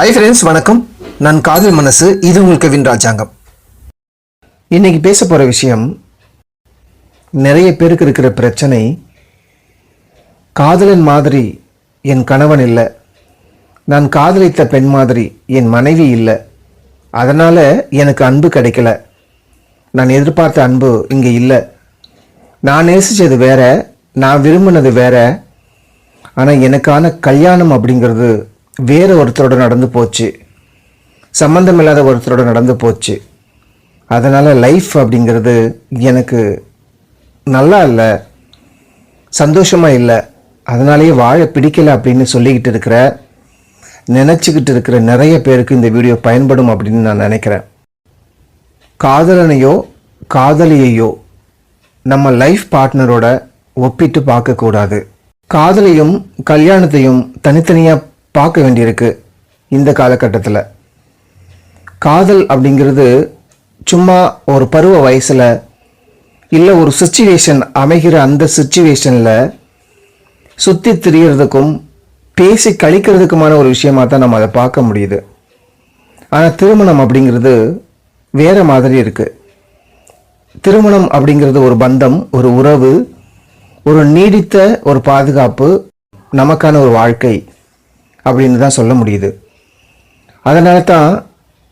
Hi friends வணக்கம். நான் காதல் மனசு இது உங்களுக்கு வின் ராஜாங்கம். இன்னைக்கு பேச போகிற விஷயம் நிறைய பேருக்கு இருக்கிற பிரச்சனை காதலன் மாதிரி என் கணவன் இல்லை நான் காதலித்த பெண் மாதிரி என் மனைவி இல்லை அதனால் எனக்கு அன்பு கிடைக்கல. நான் எதிர்பார்த்த அன்பு இங்கே இல்லை. நான் நேசித்தது வேற நான் விரும்பினது வேற ஆனால் எனக்கான கல்யாணம் அப்படிங்கிறது வேறு ஒருத்தரோட நடந்து போச்சு. சம்மந்தம் இல்லாத ஒருத்தரோட நடந்து போச்சு. அதனால் லைஃப் அப்படிங்கிறது எனக்கு நல்லா இல்லை சந்தோஷமாக இல்லை. அதனாலேயே வாழ பிடிக்கலை அப்படின்னு சொல்லிக்கிட்டு இருக்கிற நினச்சிக்கிட்டு இருக்கிற நிறைய பேருக்கு இந்த வீடியோ பயன்படும் அப்படின்னு நான் நினைக்கிறேன். காதலனையோ காதலியையோ நம்ம லைஃப் பார்ட்னரோட ஒப்பிட்டு பார்க்கக்கூடாது. காதலையும் கல்யாணத்தையும் தனித்தனியாக பார்க்க வேண்டியிருக்கு இந்த காலகட்டத்தில். காதல் அப்படிங்கிறது சும்மா ஒரு பருவ வயசில் இல்லை ஒரு சுச்சுவேஷன் அமைகிற அந்த சுச்சுவேஷனில் சுற்றி திரியறதுக்கும் பேசி கழிக்கிறதுக்குமான ஒரு விஷயமாக தான் நம்ம அதை பார்க்க முடியுது. ஆனால் திருமணம் அப்படிங்கிறது வேறு மாதிரி இருக்குது திருமணம் அப்படிங்கிறது ஒரு பந்தம் ஒரு உறவு ஒரு நீடித்த ஒரு பாதுகாப்பு நமக்கான ஒரு வாழ்க்கை. அப்படின்னு தான் சொல்ல முடியுது. அதனால தான்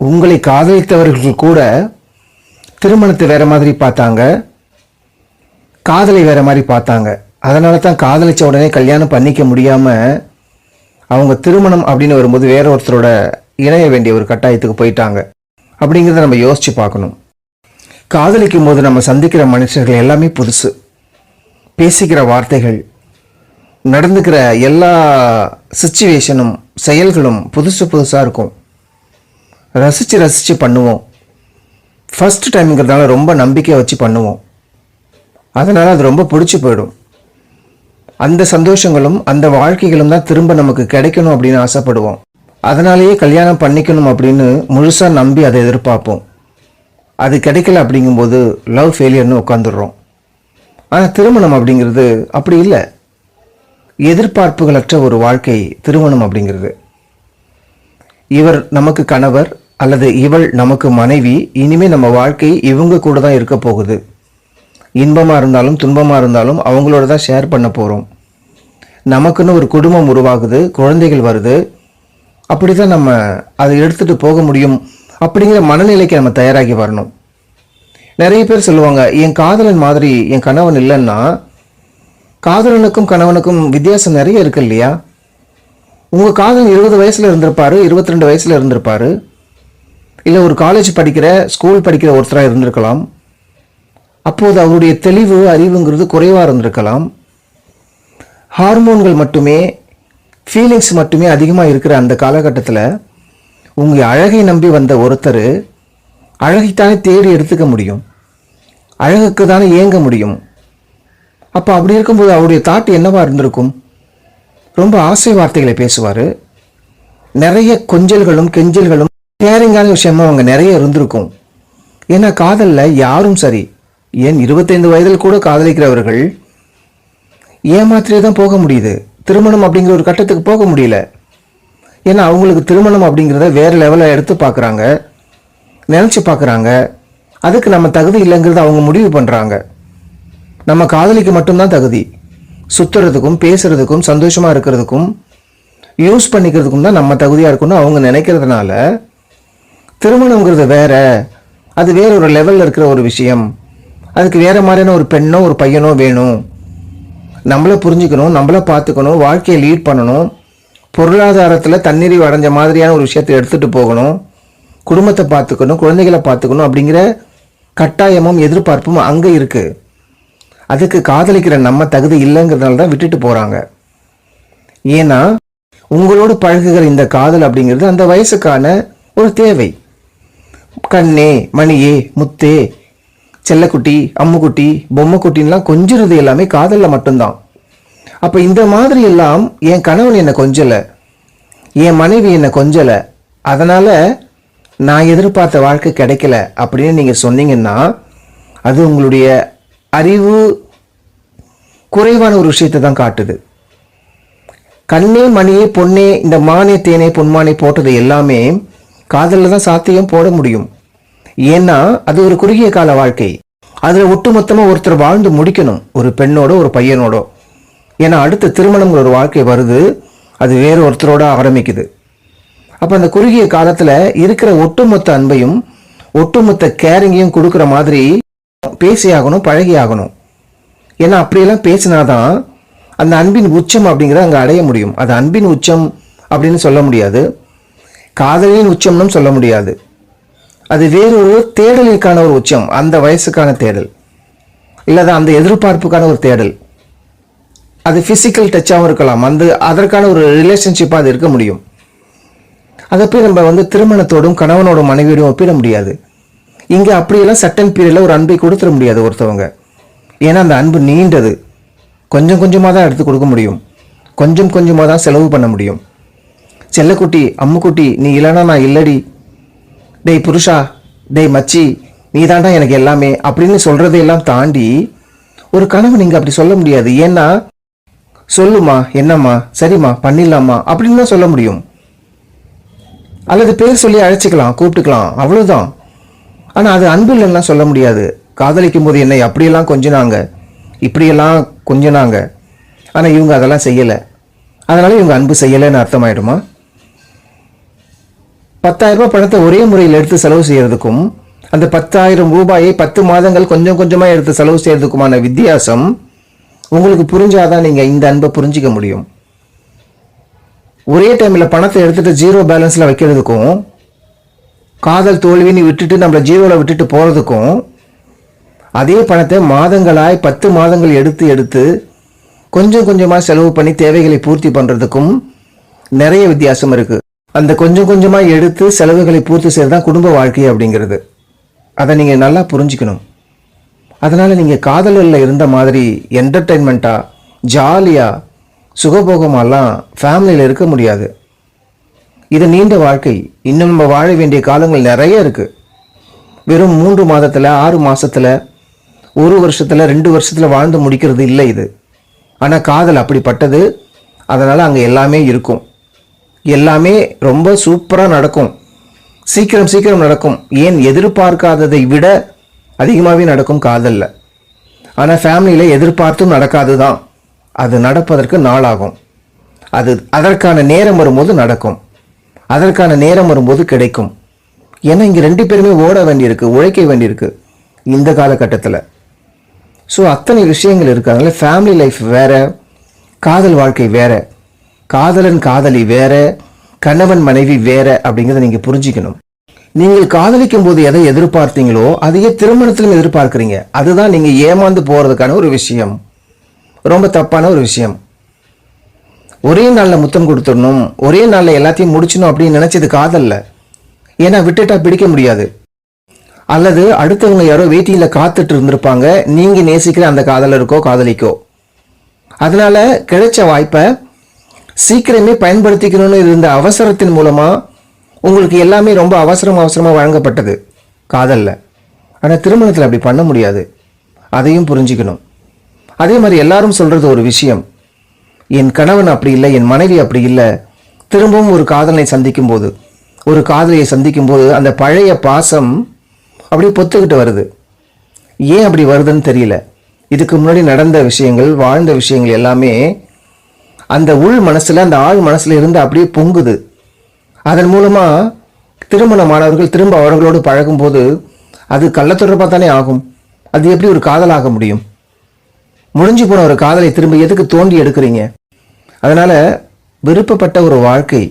உங்களை காதலித்தவர்கள் கூட திருமணத்தை வேறு மாதிரி பார்த்தாங்க காதலை வேறு மாதிரி பார்த்தாங்க. அதனால தான் காதலிச்ச உடனே கல்யாணம் பண்ணிக்க முடியாமல் அவங்க திருமணம் அப்படின்னு வரும்போது வேற ஒருத்தரோட இணைய வேண்டிய ஒரு கட்டாயத்துக்கு போயிட்டாங்க. அப்படிங்கிறத நம்ம யோசிச்சு பார்க்கணும். காதலிக்கும் போது நம்ம சந்திக்கிற மனுஷர்கள் எல்லாமே புதுசு. பேசிக்கிற வார்த்தைகள் நடந்துக்கிற எல்லா சுச்சுவேஷனும் செயல்களும் புதுசு புதுசாக இருக்கும். ரசித்து ரசித்து பண்ணுவோம். ஃபஸ்ட் டைம்ங்கிறதுனால ரொம்ப நம்பிக்கை வச்சு பண்ணுவோம். அதனால் அது ரொம்ப பிடிச்சி போயிடும். அந்த சந்தோஷங்களும் அந்த வாழ்க்கைகளும் தான் திரும்ப நமக்கு கிடைக்கணும் அப்படின்னு ஆசைப்படுவோம். அதனாலேயே கல்யாணம் பண்ணிக்கணும் அப்படின்னு முழுசாக நம்பி அதை எதிர்பார்ப்போம். அது கிடைக்கல அப்படிங்கும்போது லவ் ஃபெயிலியர்னு உட்காந்துடுறோம் ஆனால் திருமணம் அப்படிங்கிறது அப்படி இல்லை. எதிர்பார்ப்புகளற்ற ஒரு வாழ்க்கை திருமணம் அப்படிங்கிறது. இவர் நமக்கு கணவர் அல்லது இவள் நமக்கு மனைவி இனிமே நம்ம வாழ்க்கை இவங்க கூட தான் இருக்க போகுது. இன்பமாக இருந்தாலும் துன்பமாக இருந்தாலும் அவங்களோட தான் ஷேர் பண்ண போகிறோம் நமக்குன்னு ஒரு குடும்பம் உருவாகுது குழந்தைகள் வருது. அப்படி தான் நம்ம அதை எடுத்துகிட்டு போக முடியும் அப்படிங்கிற மனநிலைக்கு நம்ம தயாராகி வரணும். நிறைய பேர் சொல்லுவாங்க என் காதலன் மாதிரி என் கணவன் இல்லைன்னா காதலனுக்கும் கணவனுக்கும் வித்தியாசம் நிறைய இருக்கு இல்லையா? உங்கள் காதலன் இருபது வயசில் இருந்திருப்பாரு இருபத்தி ரெண்டு வயசில் இருந்திருப்பாரு. இல்லை ஒரு காலேஜ் படிக்கிற ஸ்கூல் படிக்கிற ஒருத்தராக இருந்திருக்கலாம். அப்போது அவருடைய தெளிவு அறிவுங்கிறது குறைவாக இருந்திருக்கலாம். ஹார்மோன்கள் மட்டுமே ஃபீலிங்ஸ் மட்டுமே அதிகமாக இருக்கிற அந்த காலகட்டத்தில் உங்கள் அழகை நம்பி வந்த ஒருத்தர் அழகைத்தானே தேடி எடுத்துக்க முடியும். அழகுக்கு தானே இயங்க முடியும். அப்போ அப்படி இருக்கும்போது அவருடைய தாட் என்னவா இருந்திருக்கும்? ரொம்ப ஆசை வார்த்தைகளை பேசுவார். நிறைய கொஞ்சல்களும் கெஞ்சல்களும் கேரிங்கான விஷயமா அவங்க நிறைய இருந்திருக்கும். ஏன்னா காதலில் யாரும் சரி ஏன் இருபத்தைந்து வயதில் கூட காதலிக்கிறவர்கள் ஏமாத்திலே தான் போக முடியுது. திருமணம் அப்படிங்கிற ஒரு கட்டத்துக்கு போக முடியல. ஏன்னா அவங்களுக்கு திருமணம் அப்படிங்கிறத வேறு லெவலில் எடுத்து பார்க்குறாங்க நினச்சி பார்க்குறாங்க அதுக்கு நம்ம தகுதி இல்லைங்கிறத அவங்க முடிவு பண்ணுறாங்க நம்ம காதலிக்க மட்டும்தான் தகுதி. சுற்றுறதுக்கும் பேசுறதுக்கும் சந்தோஷமாக இருக்கிறதுக்கும் யூஸ் பண்ணிக்கிறதுக்கும் தான் நம்ம தகுதியாக இருக்கணும் அவங்க நினைக்கிறதுனால திருமணங்கிறது வேற அது வேற ஒரு லெவலில் இருக்கிற ஒரு விஷயம். அதுக்கு வேற மாதிரியான ஒரு பெண்ணோ ஒரு பையனோ வேணும். நம்மளை புரிஞ்சுக்கணும் நம்மளை பார்த்துக்கணும் வாழ்க்கையை லீட் பண்ணணும். பொருளாதாரத்தில் தண்ணீர் அடைஞ்ச மாதிரியான ஒரு விஷயத்தை எடுத்துகிட்டு போகணும். குடும்பத்தை பார்த்துக்கணும் குழந்தைகளை பார்த்துக்கணும் அப்படிங்கிற கட்டாயமும் எதிர்பார்ப்பும் அங்கே இருக்குது அதுக்கு காதலிக்கிற நம்ம தகுதி இல்லைங்கிறதுனால தான் விட்டுட்டு போகிறாங்க ஏன்னா உங்களோடு பழகுகிற இந்த காதல் அப்படிங்கிறது அந்த வயசுக்கான ஒரு தேவை. கண்ணே மணியே முத்தே செல்லக்குட்டி அம்முக்குட்டி பொம்மைக்குட்டின்லாம் கொஞ்சிறது எல்லாமே காதலில் மட்டும்தான். அப்போ இந்த மாதிரி எல்லாம் என் கணவன் என்னை கொஞ்சலை என் மனைவி என்னை கொஞ்சலை அதனால் நான் எதிர்பார்த்த வாழ்க்கை கிடைக்கல அப்படின்னு நீங்கள் சொன்னீங்கன்னா அது உங்களுடைய அறிவு குறைவான ஒரு விஷயத்தை தான் காட்டுது. கண்ணே மணியே பொன்னே இந்த மானே தேனே பொன்மானே போட்டது எல்லாமே காதலில் தான் சாத்தியம் போட முடியும். ஏன்னா அது ஒரு குறுகிய கால வாழ்க்கை. அதில் ஒட்டுமொத்தமாக ஒருத்தர் வாழ்ந்து முடிக்கணும். ஒரு பெண்ணோட ஒரு பையனோட. ஏன்னா அடுத்த திருமணங்கிற ஒரு வாழ்க்கை வருது. அது வேறு ஒருத்தரோட ஆரம்பிக்குது. அப்போ அந்த குறுகிய காலத்தில் இருக்கிற ஒட்டுமொத்த அன்பையும் ஒட்டுமொத்த கேரிங்கையும் கொடுக்குற மாதிரி பேசி ஆகணும் பழகி ஆகணும் ஏன்னா அப்படியெல்லாம் பேசினாதான் அந்த அன்பின் உச்சம் அப்படிங்கிறத அங்கே அடைய முடியும். அது அன்பின் உச்சம் அப்படின்னு சொல்ல முடியாது. காதலின் உச்சம்னு சொல்ல முடியாது. அது வேறொரு தேடலுக்கான ஒரு உச்சம் அந்த வயசுக்கான தேடல். இல்லை அந்த எதிர்பார்ப்புக்கான ஒரு தேடல். அது ஃபிசிக்கல் டச்சாகவும் இருக்கலாம். அந்த அதற்கான ஒரு ரிலேஷன்ஷிப்பாக அது இருக்க முடியும். அதை போய் நம்ம வந்து திருமணத்தோடும் கணவனோட மனைவியோடும் ஒப்பிட முடியாது. இங்கே அப்படியெல்லாம் சட்டன் பீரியடில் ஒரு அன்பை கொடுத்துட முடியாது ஒருத்தவங்க. ஏன்னா அந்த அன்பு நீண்டது. கொஞ்சம் கொஞ்சமாக தான் எடுத்து கொடுக்க முடியும். கொஞ்சம் கொஞ்சமாக தான் செலவு பண்ண முடியும். செல்லக்குட்டி அம்முக்குட்டி நீ இல்லைன்னா நான் இல்லடி. டேய் புருஷா டேய் மச்சி நீ தாண்டா எனக்கு எல்லாமே அப்படின்னு சொல்கிறதையெல்லாம் தாண்டி ஒரு கனவு நீங்கள் அப்படி சொல்ல முடியாது. ஏன்னா சொல்லுமா என்னம்மா சரிம்மா பண்ணிடலாமா அப்படின்னு தான் சொல்ல முடியும். அல்லது பேர் சொல்லி அழைச்சிக்கலாம் கூப்பிட்டுக்கலாம் அவ்வளோதான் ஆனால் அது அன்பு இல்லைன்னா சொல்ல முடியாது. காதலிக்கும் போது என்னை அப்படியெல்லாம் கொஞ்சினாங்க இப்படியெல்லாம் கொஞ்சினாங்க. ஆனால் இவங்க அதெல்லாம் செய்யலை. அதனால் இவங்க அன்பு செய்யலைன்னு அர்த்தமாயிடுமா? பத்தாயிரம் ரூபாய் பணத்தை ஒரே முறையில் எடுத்து செலவு செய்கிறதுக்கும் அந்த பத்தாயிரம் ரூபாயை பத்து மாதங்கள் கொஞ்சம் கொஞ்சமாக எடுத்து செலவு செய்கிறதுக்குமான வித்தியாசம் உங்களுக்கு புரிஞ்சாதான் நீங்கள் இந்த அன்பை புரிஞ்சிக்க முடியும். ஒரே டைமில் பணத்தை எடுத்துட்டு ஜீரோ பேலன்ஸில் வைக்கிறதுக்கும் காதல் தோல்வின்னு விட்டுட்டு நம்மளை ஜீரோவில் விட்டுட்டு போகிறதுக்கும் அதே பணத்தை மாதங்களாய் பத்து மாதங்கள் எடுத்து எடுத்து கொஞ்சம் கொஞ்சமாக செலவு பண்ணி தேவைகளை பூர்த்தி பண்ணுறதுக்கும் நிறைய வித்தியாசம் இருக்குது அந்த கொஞ்சம் கொஞ்சமாக எடுத்து செலவுகளை பூர்த்தி செய்கிறது தான் குடும்ப வாழ்க்கை அப்படிங்கிறது. அதை நீங்கள் நல்லா புரிஞ்சுக்கணும். அதனால் நீங்கள் காதலில் இருந்த மாதிரி என்டர்டெயின்மெண்ட்டாக ஜாலியாக சுகபோகமாலாம் ஃபேமிலியில் இருக்க முடியாது. இது நீண்ட வாழ்க்கை. இன்னும் நம்ம வாழ வேண்டிய காலங்கள் நிறைய இருக்குது வெறும் மூன்று மாதத்தில் ஆறு மாதத்தில் ஒரு வருஷத்தில் ரெண்டு வருஷத்தில் வாழ்ந்து முடிக்கிறது இல்லை இது. ஆனால் காதல் அப்படிப்பட்டது. அதனால் அங்கே எல்லாமே இருக்கும். எல்லாமே ரொம்ப சூப்பராக நடக்கும். சீக்கிரம் சீக்கிரம் நடக்கும். ஏன் எதிர்பார்க்காததை விட அதிகமாகவே நடக்கும் காதலில். ஆனால் ஃபேமிலியில் எதிர்பார்த்தும் நடக்காது தான் அது நடப்பதற்கு நாளாகும். அது அதற்கான நேரம் வரும்போது நடக்கும். அதற்கான நேரம் வரும்போது கிடைக்கும். ஏன்னா இங்கே ரெண்டு பேருமே ஓட வேண்டியிருக்கு உழைக்க வேண்டியிருக்கு. இந்த காலகட்டத்தில். ஸோ அத்தனை விஷயங்கள் இருக்கு அதனால் ஃபேமிலி லைஃப் வேறு காதல் வாழ்க்கை வேறு காதலன் காதலி வேறு கணவன் மனைவி வேறு அப்படிங்கிறத நீங்கள் புரிஞ்சுக்கணும். நீங்கள் காதலிக்கும் போது எதை எதிர்பார்த்தீங்களோ அதையே திருமணத்திலும் எதிர்பார்க்குறீங்க. அதுதான் நீங்கள் ஏமாந்து போகிறதுக்கான ஒரு விஷயம். ரொம்ப தப்பான ஒரு விஷயம். ஒரே நாளில் முத்தம் கொடுத்துடணும் ஒரே நாளில் எல்லாத்தையும் முடிச்சணும் அப்படின்னு நினச்சது காதலில். ஏன்னா விட்டுட்டா பிடிக்க முடியாது. அல்லது அடுத்தவங்க யாரோ வெயிட்டிங்கில் காத்துட்டு இருந்திருப்பாங்க. நீங்கள் நேசிக்கிற அந்த காதலருக்கோ காதலிக்கோ. அதனால் கிடைச்ச வாய்ப்பை சீக்கிரமே பயன்படுத்திக்கணும்னு இருந்த அவசரத்தின் மூலமாக உங்களுக்கு எல்லாமே ரொம்ப அவசரம் அவசரமாக வழங்கப்பட்டது. காதலில். ஆனால் திருமணத்தில் அப்படி பண்ண முடியாது. அதையும் புரிஞ்சுக்கணும். அதே மாதிரி எல்லாரும் சொல்கிறது ஒரு விஷயம். என் கணவன் அப்படி இல்லை என் மனைவி அப்படி இல்லை. திரும்பவும் ஒரு காதலனை சந்திக்கும் போது ஒரு காதலியை சந்திக்கும் போது அந்த பழைய பாசம் அப்படியே பொத்துக்கிட்டு வருது. ஏன் அப்படி வருதுன்னு தெரியல. இதுக்கு முன்னாடி நடந்த விஷயங்கள் வாழ்ந்த விஷயங்கள் எல்லாமே அந்த உள் மனசில் அந்த ஆழ் மனசில் இருந்து அப்படியே பொங்குது. அதன் மூலமாக திருமணமானவர்கள் திரும்ப அவர்களோடு பழகும்போது அது கள்ளத்தொடர்பாக தானே ஆகும். அது எப்படி ஒரு காதலாக முடியும்? முடிஞ்சு போன ஒரு காதலை திரும்ப எதுக்கு தோண்டி எடுக்கிறீங்க? அதனால் விருப்பப்பட்ட ஒரு வாழ்க்கை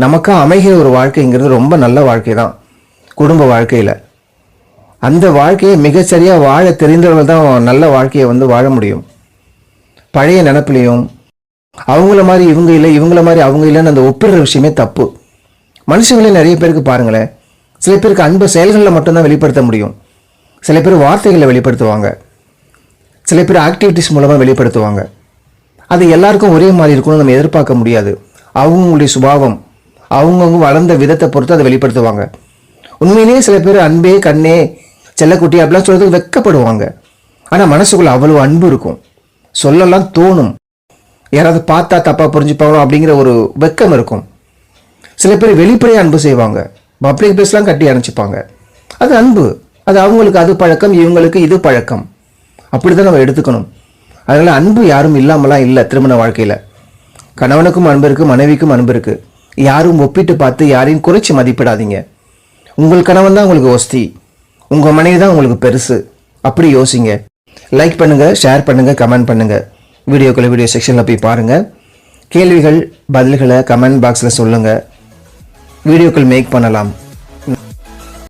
நமக்காக அமைகிற ஒரு வாழ்க்கைங்கிறது ரொம்ப நல்ல வாழ்க்கை தான் குடும்ப வாழ்க்கையில். அந்த வாழ்க்கையை மிகச்சரியாக வாழ தெரிந்தவர்கள் தான் நல்ல வாழ்க்கையை வந்து வாழ முடியும். பழைய நினப்பிலையும் அவங்கள மாதிரி இவங்க இல்லை இவங்கள மாதிரி அவங்க இல்லைன்னு அந்த ஒப்பிடுற விஷயமே தப்பு. மனுஷங்களே நிறைய பேருக்கு பாருங்களேன் சில பேருக்கு அன்பு செயல்களில் மட்டும்தான் வெளிப்படுத்த முடியும். சில பேர் வார்த்தைகளை வெளிப்படுத்துவாங்க. சில பேர் ஆக்டிவிட்டிஸ் மூலமாக வெளிப்படுத்துவாங்க. அது எல்லாருக்கும் ஒரே மாதிரி இருக்கும்னு நம்ம எதிர்பார்க்க முடியாது. அவங்கவுங்களுடைய சுபாவம் அவங்கவுங்க வளர்ந்த விதத்தை பொறுத்து அதை வெளிப்படுத்துவாங்க. உண்மையிலேயே சில பேர் அன்பே கண்ணே செல்லக்குட்டி அப்படிலாம் சொல்றதுக்கு வெட்கப்படுவாங்க ஆனால் மனசுக்குள்ள அவ்வளோ அன்பு இருக்கும். சொல்லலாம் தோணும். யாராவது பார்த்தா தப்பாக புரிஞ்சுப்பாங்களோ அப்படிங்கிற ஒரு வெக்கம் இருக்கும். சில பேர் வெளிப்படையாக அன்பு செய்வாங்க. பப்ளிக் பிளேஸ்லாம் கட்டி அணைச்சிப்பாங்க. அது அன்பு. அது அவங்களுக்கு அது பழக்கம் இவங்களுக்கு இது பழக்கம். அப்படி தான் நம்ம எடுத்துக்கணும். அதனால் அன்பு யாரும் இல்லாமலாம் இல்லை திருமண வாழ்க்கையில். கணவனுக்கும் அன்பு இருக்குது மனைவிக்கும் அன்பு இருக்குது யாரும் ஒப்பிட்டு பார்த்து யாரையும் குறைச்சி மதிப்பிடாதீங்க. உங்கள் கணவன் தான் உங்களுக்கு ஒஸ்தி. உங்கள் மனைவி தான் உங்களுக்கு பெருசு. அப்படி யோசிங்க. லைக் பண்ணுங்கள் ஷேர் பண்ணுங்கள் கமெண்ட் பண்ணுங்கள் வீடியோக்களை வீடியோ செக்ஷனில் போய் பாருங்கள் கேள்விகள் பதில்களை கமெண்ட் பாக்ஸில் சொல்லுங்கள் வீடியோக்கள் மேக் பண்ணலாம்.